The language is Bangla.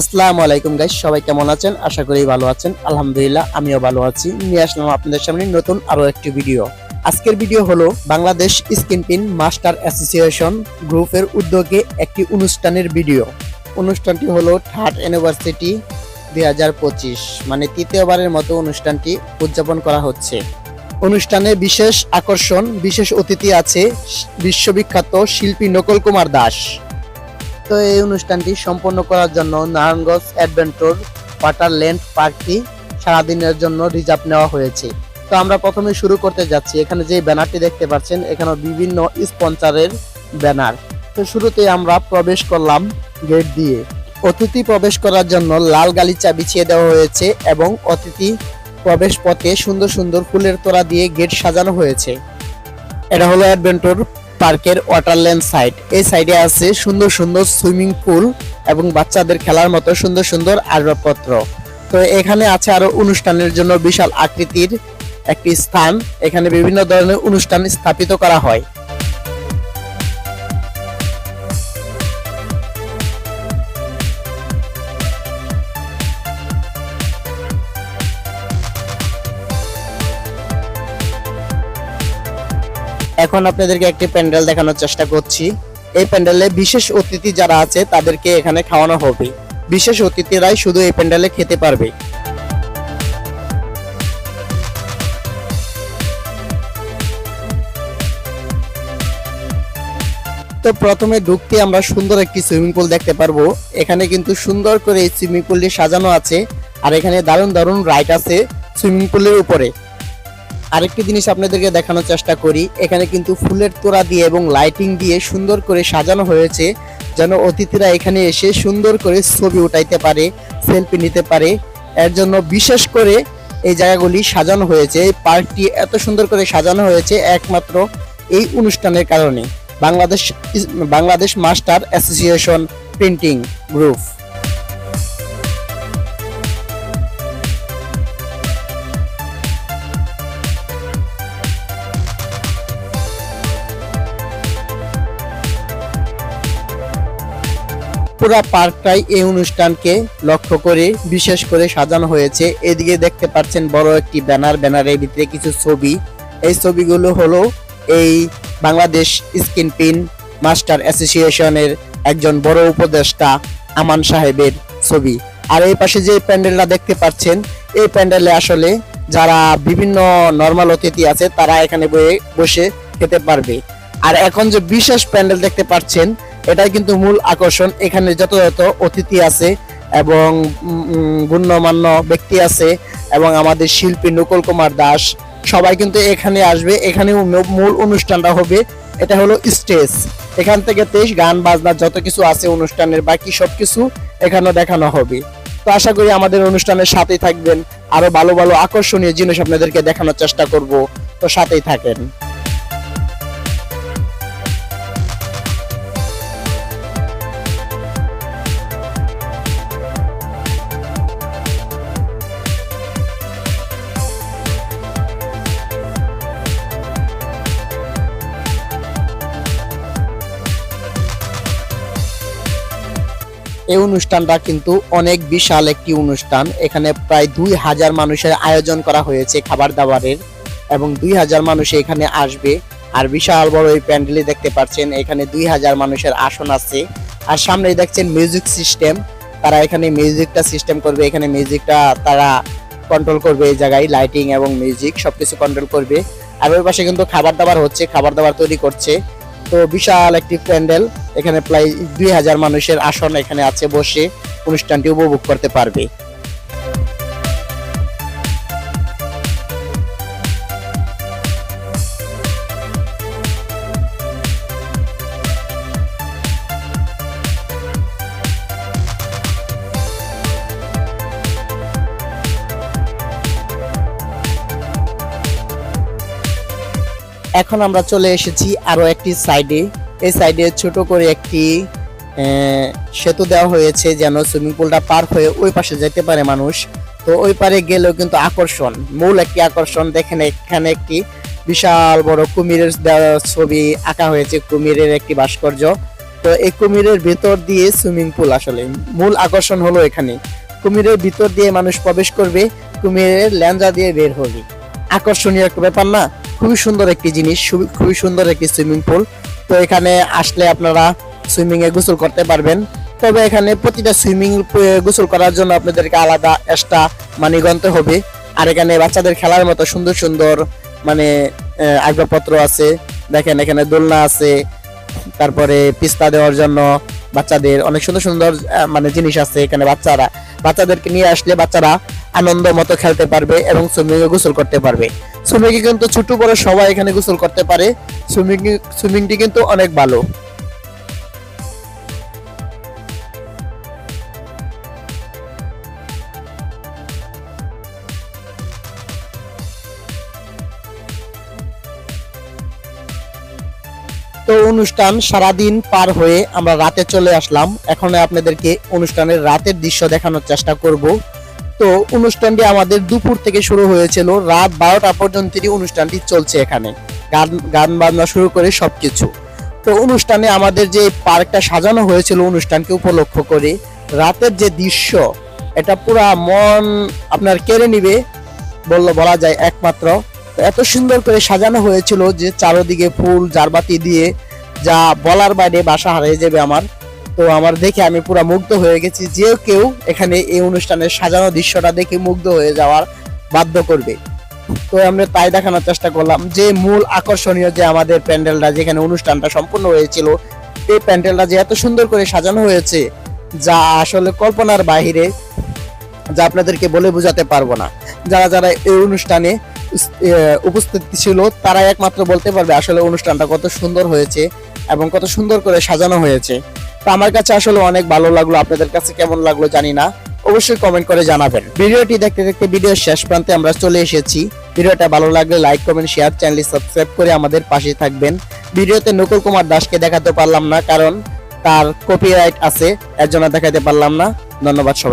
আসসালামু আলাইকুম গাইস সবাই কেমন আছেন? আশা করি ভালো আছেন। আলহামদুলিল্লাহ, আমিও ভালো আছি। নিয়ে আসলাম আপনাদের সামনে নতুন আরও একটি ভিডিও আজকের ভিডিও হলো Bangladesh screen print master association গ্রুপের উদ্যোগে একটি অনুষ্ঠানের ভিডিও অনুষ্ঠানটি হলো থার্ড ইউনিভার্সিটি দুই হাজার পঁচিশ মানে তৃতীয়বারের মতো অনুষ্ঠানটি উদযাপন করা হচ্ছে। অনুষ্ঠানে বিশেষ আকর্ষণ, বিশেষ অতিথি আছে বিশ্ববিখ্যাত শিল্পী নকল কুমার দাস। তো এই অনুষ্ঠানটি সম্পন্ন করার জন্য নারায়ণগঞ্জ অ্যাডভেঞ্চর ওয়াটারল্যান্ড পার্কটি সারাদিনের জন্য রিজার্ভ নেওয়া হয়েছে। তো আমরা প্রথমে শুরু করতে যাচ্ছি। এখানে যে ব্যানারটি দেখতে পাচ্ছেন এখানে বিভিন্ন স্পন্সরের ব্যানার। তো শুরুতে আমরা প্রবেশ করলাম গেট দিয়ে। অতিথি প্রবেশ করার জন্য লাল গালিচা বিছিয়ে দেওয়া হয়েছে এবং অতিথি প্রবেশ পথে সুন্দর সুন্দর ফুলের তোড়া দিয়ে গেট সাজানো হয়েছে। এটা হলো অ্যাডভেঞ্চর পার্কের ওয়াটারল্যান্ড সাইড এই সাইডে আছে সুন্দর সুন্দর সুইমিং পুল এবং বাচ্চাদের খেলার মতো সুন্দর সুন্দর আসবাবপত্র। তো এখানে আছে আরও অনুষ্ঠানের জন্য বিশাল আকৃতির একটি স্থান। এখানে বিভিন্ন ধরনের অনুষ্ঠান স্থাপিত করা হয়। এখন আপনাদেরকে একটি প্যান্ডেল দেখানোর চেষ্টা করছি। এই প্যান্ডেলে বিশেষ অতিথি যারা আছে, তাদেরকে এখানে খাওয়ানো হবে। বিশেষ অতিথিরাই শুধু এই প্যান্ডেলে খেতে পারবে। তো প্রথমে ঢুকতে আমরা সুন্দর একটি সুইমিং পুল দেখতে পারব। এখানে কিন্তু সুন্দর করে এই সুইমিং পুলটি সাজানো আছে। আর এখানে দারুণ দারুণ রাইড আছে সুইমিং পুলের উপরে। আরেকটি জিনিস আপনাদেরকে দেখানোর চেষ্টা করি। এখানে কিন্তু ফুলের তোড়া দিয়ে এবং লাইটিং দিয়ে সুন্দর করে সাজানো হয়েছে, যেন অতিথিরা এখানে এসে সুন্দর করে ছবি উঠাইতে পারে, সেলফি নিতে পারে। এর জন্য বিশেষ করে এই জায়গাগুলি সাজানো হয়েছে। এই পার্কটি এত সুন্দর করে সাজানো হয়েছে একমাত্র এই অনুষ্ঠানের কারণে। Bangladesh Bangladesh master association printing group. পুরা পার্কটাই এই অনুষ্ঠানকে লক্ষ্য করে বিশেষ করে সাজানো হয়েছে। এদিকে দেখতে পাচ্ছেন বড় একটি ব্যানার, ব্যানারের ভিতরে কিছু ছবি। এই ছবিগুলো হলো এই বাংলাদেশ স্কিন পিন মাস্টার অ্যাসোসিয়েশনের একজন বড় উপদেষ্টা আমান সাহেবের ছবি। আর এই পাশে যে প্যান্ডেলটা দেখতে পাচ্ছেন, এই প্যান্ডেলে আসলে যারা বিভিন্ন নর্মাল অতিথি আছে, তারা এখানে বসে খেতে পারবে। আর এখন যে বিশেষ প্যান্ডেল দেখতে পাচ্ছেন এটাই কিন্তু মূল আকর্ষণ। এখানে যত যত অতিথি আছে এবং গণ্যমান্য ব্যক্তি আছে এবং আমাদের শিল্পী নকুল কুমার দাস। সবাই কিন্তু এখানে আসবে। এখানে মূল অনুষ্ঠানটা হবে। এটা হলো স্টেজ। এখান থেকে তেইশ গান, বাজনা, যত কিছু আছে অনুষ্ঠানের বাকি সবকিছু এখানে দেখানো হবে। তো আশা করি আমাদের অনুষ্ঠানের সাথেই থাকবেন। আরও ভালো ভালো আকর্ষণীয় জিনিস আপনাদেরকে দেখানোর চেষ্টা করব। তো সাথেই থাকেন। এই অনুষ্ঠানটা কিন্তু অনেক বিশাল একটি অনুষ্ঠান। এখানে প্রায় দুই হাজার মানুষের আয়োজন করা হয়েছে খাবার দাবারের এবং দুই হাজার মানুষ এখানে আসবে। আর বিশাল বড় এই প্যান্ডেলে দেখতে পাচ্ছেন, এখানে দুই হাজার মানুষের আসন আছে। আর সামনেই দেখছেন মিউজিক সিস্টেম। তারা এখানে মিউজিকটা সিস্টেম করবে, এখানে মিউজিকটা তারা কন্ট্রোল করবে এই জায়গায় লাইটিং এবং মিউজিক সবকিছু কন্ট্রোল করবে। আর ওই পাশে কিন্তু খাবার দাবার হচ্ছে, খাবার দাবার তৈরি করছে। তো বিশাল একটি প্যান্ডেল। এখানে প্রায় দুই হাজার মানুষের আসন এখানে আছে বসে। অনুষ্ঠানটি উপভোগ করতে পারবে। এখন আমরা চলে এসেছি আরও একটি সাইডে। এই সাইডে ছোট করে একটি সেতু দেওয়া হয়েছে যেন সুইমিং পুলটা পার হয়ে ওই পাশে যেতে পারে মানুষ। তো ওই পারে গেলেও কিন্তু আকর্ষণ, মূল একটি আকর্ষণ। দেখেন এখানে একটি বিশাল বড় কুমিরের ছবি আঁকা হয়েছে, কুমিরের একটি ভাস্কর্য। তো এই কুমিরের ভেতর দিয়ে সুইমিং পুল আসলে, মূল আকর্ষণ হলো এখানে। কুমিরের ভিতর দিয়ে মানুষ প্রবেশ করবে, কুমিরের ল্যাঞ্জা দিয়ে বের হবে। আকর্ষণীয় একটা ব্যাপার না? খুবই সুন্দর একটি জিনিস, খুবই- সুন্দর একটি সুইমিং পুল তো এখানে আসলে আপনারা সুইমিং এ গোসল করতে পারবেন। তবে এখানে প্রতিটা সুইমিং গোসল করার জন্য আপনাদেরকে আলাদা এক্সট্রা মানি গন্তে হবে। আর এখানে বাচ্চাদের খেলার মতো সুন্দর সুন্দর মানে আসবাবপত্র আছে। দেখেন এখানে দোলনা আছে। তারপরে পিস্তা দেওয়ার জন্য বাচ্চাদের অনেক সুন্দর সুন্দর মানে জিনিস আছে এখানে বাচ্চারা। বাচ্চাদেরকে নিয়ে আসলে বাচ্চারা আনন্দ মতো খেলতে পারবে এবং সুইমিং এ গোসল করতে পারবে। সুইমিং এ কিন্তু ছোট বড় সবাই এখানে গোসল করতে পারে। সুইমিং সুইমিংটি কিন্তু অনেক ভালো। তো অনুষ্ঠান সারাদিন পার হয়ে আমরা রাতে চলে আসলাম। এখন আপনাদেরকে অনুষ্ঠানের রাতের দৃশ্য দেখানোর চেষ্টা করব। তো অনুষ্ঠানটি আমাদের দুপুর থেকে শুরু হয়েছিল। রাত বারোটা পর্যন্তই অনুষ্ঠানটি চলছে এখানে। গান গান বাজনা শুরু করে সবকিছু। তো অনুষ্ঠানে আমাদের যে পার্কটা সাজানো হয়েছিল অনুষ্ঠানকে উপলক্ষ করে, রাতের যে দৃশ্য, এটা পুরা মন আপনার কেড়ে নিবে বলল, বলা যায় একমাত্র। এত সুন্দর করে সাজানো হয়েছিল যে চারোদিকে ফুল, জারবাতি দিয়ে যা বলার বাইরে বাসা হারিয়ে যাবে আমার। তো আমার দেখে আমি পুরো মুগ্ধ হয়ে গেছি যে কেউ এখানে এই অনুষ্ঠানের সাজানো দৃশ্যটা দেখে মুগ্ধ হয়ে যাওয়ার বাধ্য করবে। তো আমরা তাই দেখানোর চেষ্টা করলাম যে মূল আকর্ষণীয় যে আমাদের প্যান্ডেলটা, যেখানে অনুষ্ঠানটা সম্পূর্ণ হয়েছিল, এই প্যান্ডেলটা যে এত সুন্দর করে সাজানো হয়েছে, যা আসলে কল্পনার বাহিরে যা আপনাদেরকে বলে বোঝাতে পারব না। যারা যারা এই অনুষ্ঠানে উপস্থিত ছিল তারা একমাত্র বলতে পারবে আসলে অনুষ্ঠানটা কত সুন্দর হয়েছে এবং কত সুন্দর করে সাজানো হয়েছে। তো আমার কাছে আসলে অনেক ভালো লাগল। আপনাদের কাছে কেমন লাগল জানি না। অবশ্যই কমেন্ট করে জানাবেন। ভিডিওটি দেখতে দেখতে ভিডিওর শেষ প্রান্তে আমরা চলে এসেছি। ভিডিওটা ভালো লাগলে লাইক কমেন্ট শেয়ার চ্যানেলটি সাবস্ক্রাইব করে আমাদের পাশে থাকবেন। ভিডিওতে নকুল কুমার দাসকে দেখাতে পারলাম না, কারণ তার কপিরাইট আছে, এর জন্য দেখাতে পারলাম না। ধন্যবাদ সবাই